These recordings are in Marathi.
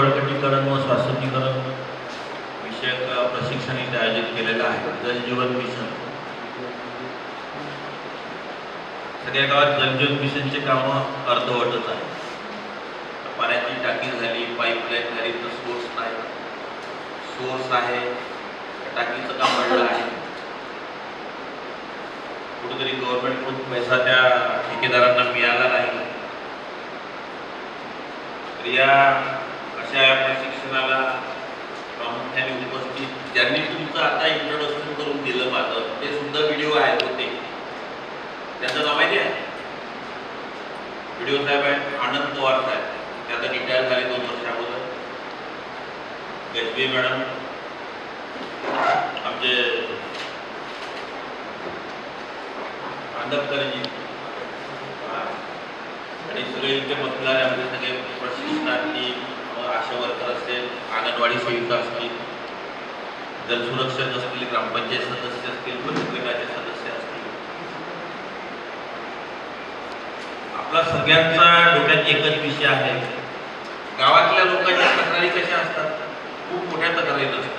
बळकटीकरण व शासकीकरण विषयक प्रशिक्षण इथे आयोजित केलेलं आहे. जलजीवन मिशन. सगळ्या गावात जलजीवन मिशनचे कामं अर्धवटच आहे. पाण्याची टाकी झाली पाईपलाईन झाली तर सोर्स नाही. सोर्स आहे. टाकीचं काम वाढलं आहे. कुठेतरी गव्हर्नमेंटकडून पैसा त्या ठेकेदारांना मिळाला नाही. तर या अशा या प्रशिक्षणाला प्रामुख्याने उपस्थित ज्यांनी तुमचं आता इंट्रोडक्शन करून दिलं माझं ते सुद्धा व्हिडिओ आहेत होते. त्यांचं नाव माहिती आहे? व्हिडिओ साहेब आहेत आनंद पवार साहेब. ते आता रिटायर झाले दोन वर्ष अगोदर. गजबे मॅडम. आमचे आंदपकरजी. आणि सगळे इथे बसणारे आमचे सगळे प्रशिक्षणार्थी. आशा वर्कर असेल अंगणवाडी सेविका असतील जलसुरक्षक असतील ग्रामपंचायत सदस्य असतील बचत गटाचे सदस्य असतील. आपला सगळ्यांचा डोक्यात एकच विषय आहे. गावातल्या लोकांच्या तक्रारी कशा असतात? खूप मोठ्या तक्रारी असतात.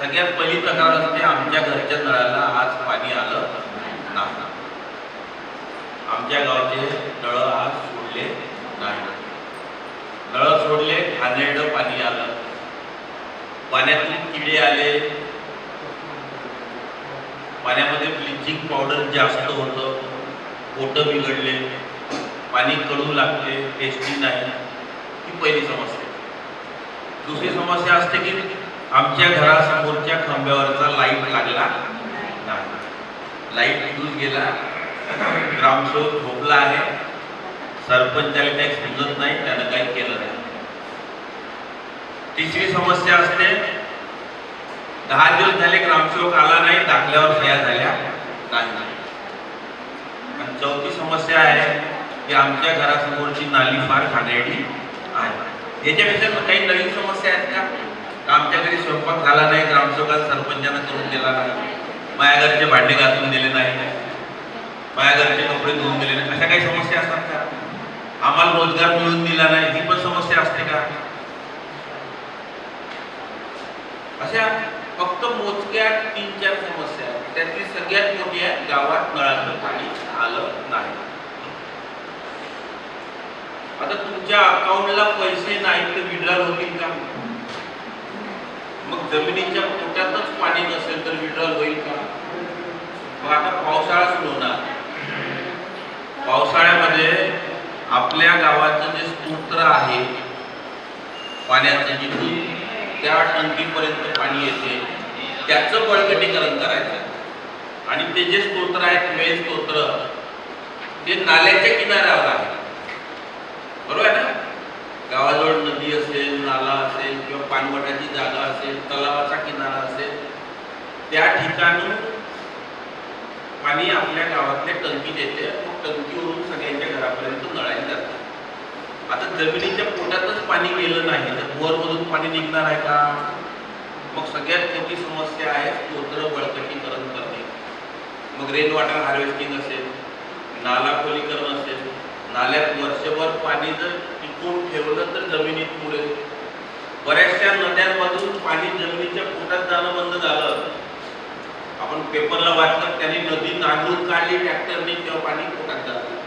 सगळ्यात पहिली तक्रार असते आमच्या घरच्या नळाला आज पाणी आलं नाही. आमच्या गावचे नळ आज सोडले नाही. नळ सोडले घाणेरडं पाणी आलं. पाण्यातून किडे आले. पाण्यामध्ये ब्लिचिंग पावडर जास्त होतं. पोटं बिघडले. पाणी कडू लागले. टेस्टी नाही. ही पहिली समस्या. दुसरी समस्या असते की आमच्या घरासमोरच्या खांब्यावरचा लाइट लागला नाही. लाइट फ्यूज गेला. ग्रामसेवक झोपला आहे. सरपंचाला काही समजत नाही. त्यानं तिसरी समस्या असते दहा दिवस झाले ग्रामसेवक आला नाही दाखल्यावर सह्या झाल्या नाही. आणि चौथी समस्या आहे की आमच्या घरासमोरची नाली फार घाणेरडी आहे. याच्यापेक्षा काही नवीन समस्या आहेत का? आमच्या घरी स्वयंपाक झाला नाही ग्रामसेवकाला सरपंचानं करून दिला नाही. माझ्या घरचे भांडे घासून दिले नाही. माझ्या घरचे कपडे धुवून दिले नाही. अशा काही समस्या असतात का? आम्हाला रोजगार मिळून दिला नाही. ही पण समस्या असते का? अशा फक्त मोजक्या तीन चार समस्या आहेत. त्यातली सगळ्यात मोठी आहे गावात नळाचं पाणी आलं नाही. आता तुमच्या अकाउंटला पैसे नाही तर विड्रॉल होतील का? मग जमिनीच्या पोटातच पाणी नसेल तर विड्रॉल होईल का? मग आता पावसाळा सुरू होणार. पावसाळ्यामध्ये आपल्या गावाचं जे स्तोत्र आहे पाण्याचं जिथे त्या टंकीपर्यंत पाणी येते त्याचं बळकटीकरण करायचं. आणि ते जे स्तोत्र आहेत मेन स्तोत्र ते नाल्याच्या किनाऱ्यावर आहे. बरोबर आहे ना? गावाजवळ नदी असेल नाला असेल किंवा पाणवठाची जागा असेल तलावाचा किनारा असेल त्या ठिकाणी पाणी आपल्या गावातल्या टंकीत येते मग टंकीवरून सगळ्यांच्या घरापर्यंत नळायला जातं. आता जमिनीच्या पोटातच पाणी गेलं नाही तर बोरमधून पाणी निघणार आहे का? मग सगळ्यात मोठी समस्या आहे स्तोत्र बळकटीकरण करणे. मग रेन वॉटर हार्वेस्टिंग असेल नाला खोलीकरण असेल नाल्यात वर्षभर पाणी जर टिकून ठेवलं तर जमिनीत पुढे. बऱ्याचशा नद्यांमधून पाणी जमिनीच्या पोटात जाणं बंद झालं. आपण पेपरला वाचलं त्यांनी नदी नांदून काढली ट्रॅक्टरने तेव्हा पाणी पोटात जातं.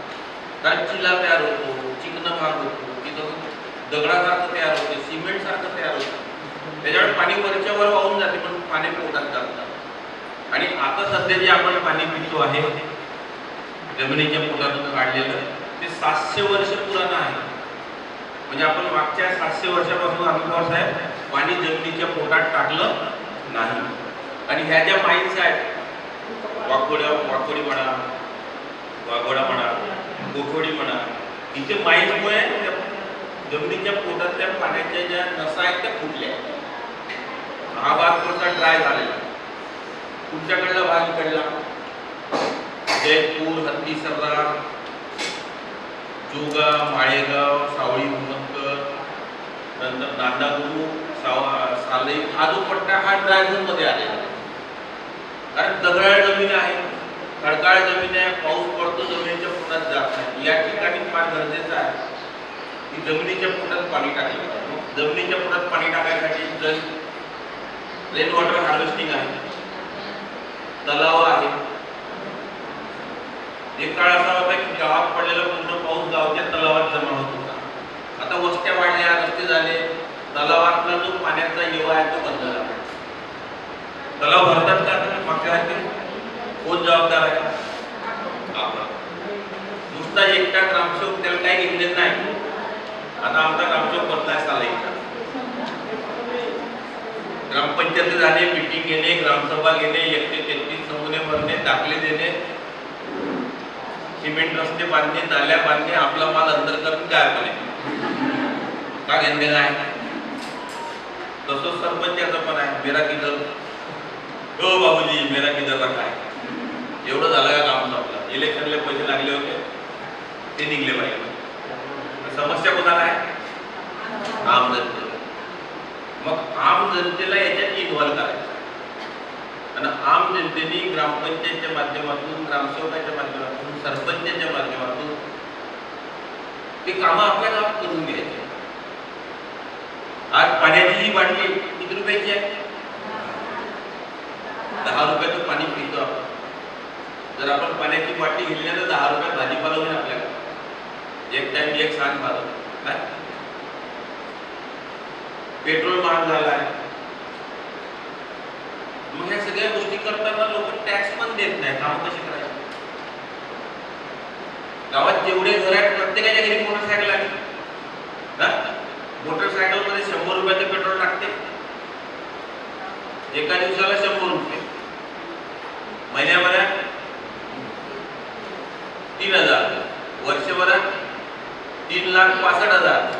रांचीला चिला तयार होतो चिकन भाग होतो तिथं दगडासारखं तयार होते सिमेंट सारखं तयार होतं. त्याच्यामुळे पाणी वरच्या वर वाहून जाते पण पाणी पोटात जातात आणि आता सध्या जे आपण पाणी पितो आहे जमिनीच्या पोटातून काढलेलं ते सातशे वर्ष पुराणं आहे. म्हणजे आपण मागच्या सातशे वर्षापासून अनुभव साहेब पाणी जमिनीच्या पोटात टाकलं नाही. आणि ह्या ज्या माईन्स आहेत वाकोड्या वाकोडी म्हणा वाघोडा म्हणा म्हणा इथे माईन्समुळे त्या जमिनीच्या पोटातल्या पाण्याच्या ज्या नसा आहेत त्या फुटल्या. हा भाग थोडासा ड्राय झालेला. तुमच्याकडला भाग इकडला. जयपूर हत्तीसर्रा जोगा माळेगाव सावळी हुमतकर नंतर नांदागुरु सावा साले हा जो पट्टा हा ड्रायझनमध्ये मध्ये आलेला कारण दगडाळ जमीन आहे. खडकाळ जमीन आहे पाऊस पडतो जमिनीच्या पोटात जात नाही. या ठिकाणी फार गरजेचं आहे की जमिनीच्या पोटात पाणी टाकलं पाहिजे. जमिनीच्या पोटात पाणी टाकायसाठी रेन वॉटर हार्वेस्टिंग आहे. तलाव आहे. एक काळ असा होता की गावात पडलेला पूर्ण पाऊस गावच्या तलावात जमा होत होता. आता वस्त्या वाढल्या रस्ते झाले. तलावातला जो पाण्याचा येवा आहे तो बंद झाला. तलाव भरतात का मागच्या कोण जबाबदार आहे? आपण नुसता एकटा ग्रामसेवक त्याला काही घेतलेलं नाही. आता आमचा ग्रामसेवक बदलाय साला एकटा ग्रामपंचायत झाले मिटिंग घेणे ग्रामसभा घेणे एकशे तेहतीस नमुने भरणे दाखले देणे सिमेंट रस्ते बांधणे नाल्या बांधणे आपला माल अंतर करून काय आपण का घेणे आहे? तसंच सरपंचाचं पण आहे मेरा किधर? हो बाबूजी मेरा किधरला काय? एवढं झालं का काम आपलं? इलेक्शनला पैसे लागले होते ते निघले पाहिजे समस्या कोणाला आहे? आम जनतेला. मग आम जनतेला याच्यात इन्व्हॉल्व करायचं आणि आम जनतेने ग्रामपंचायतच्या माध्यमातून ग्रामसेवकाच्या माध्यमातून सरपंचाच्या माध्यमातून ते कामं आपल्या गावात करून घ्यायचे. आज पाण्याची ही बाटली किती रुपयाची आहे दहा रुपयाचं पाणी पितो आपण जर आपण पाण्याची बाटली घेतली तर दहा रुपयात भाजीपाला होईल आपल्याला एक टाइम एक सांग भाजून काय पेट्रोल महाग झाला आहे. मग ह्या सगळ्या गोष्टी करताना लोक टॅक्स पण देत नाही काम कशी करायची. गावात जेवढे घर आहेत प्रत्येकाच्या घरी मोटरसायकल आहे. ना मोटरसायकलमध्ये शंभर रुपयाचं पेट्रोल टाकते. एका दिवसाला शंभर रुपये. महिन्याभरात तीन हजार. वर्षभरात तीन लाख पासष्ट हजार.